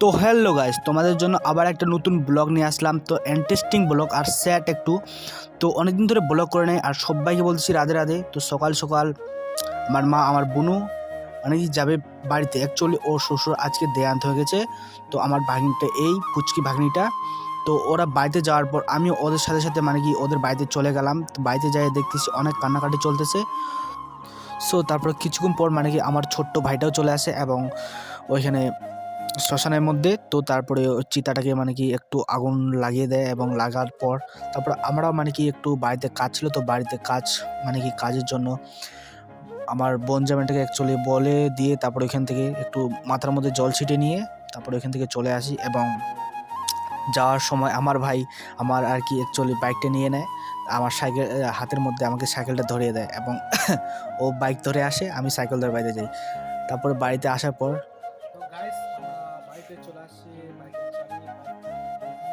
তো hello guys তোমাদের জন্য আবার একটা নতুন ব্লগ নিয়ে আসলাম। তো ইন্টারেস্টিং ব্লগ আর স্যাট একটু। তো অনেকদিন ধরে ব্লগ করে নেই, আর সবাইকে বলছি রাধে রাধে। তো সকাল সকাল আমার মা, আমার বোনও মানে কি যাবে বাড়িতে। অ্যাকচুয়ালি ওর শ্বশুর আজকে দেয়ান্ত হয়ে গেছে। তো আমার ভাগ্নিটা এই পুচকি ভাগ্নিটা। তো ওরা বাড়িতে যাওয়ার পর আমিও ওদের সাথে সাথে মানে কি ওদের বাড়িতে চলে গেলাম। তো বাড়িতে যাই দেখতেছি অনেক কান্নাকাটি চলতেছে। সো তারপর কিছুক্ষণ পর মানে কি আমার ছোট্ট ভাইটাও চলে আসে এবং ওইখানে শ্মশানের মধ্যে, তো তারপরে চিতাটাকে মানে কি একটু আগুন লাগিয়ে দেয় এবং লাগার পর তারপর আমরাও মানে কি একটু বাড়িতে কাজ ছিল, তো বাড়িতে কাজ মানে কি কাজের জন্য আমার বোন জামাইটাকে অ্যাকচুয়ালি বলে দিয়ে তারপর ওইখান থেকে একটু মাথার মধ্যে জল ছিটে নিয়ে তারপর ওইখান থেকে চলে আসি এবং যাওয়ার সময় আমার ভাই আমার আর কি অ্যাকচুয়ালি বাইকটা নিয়ে নেয়। আমার সাইকেল, হাতের মধ্যে আমাকে সাইকেলটা ধরিয়ে দেয় এবং ও বাইক ধরে আসে, আমি সাইকেল ধরে বাড়িতে যাই। তারপরে বাড়িতে আসার পর চলে আসছে বাইকের চাবি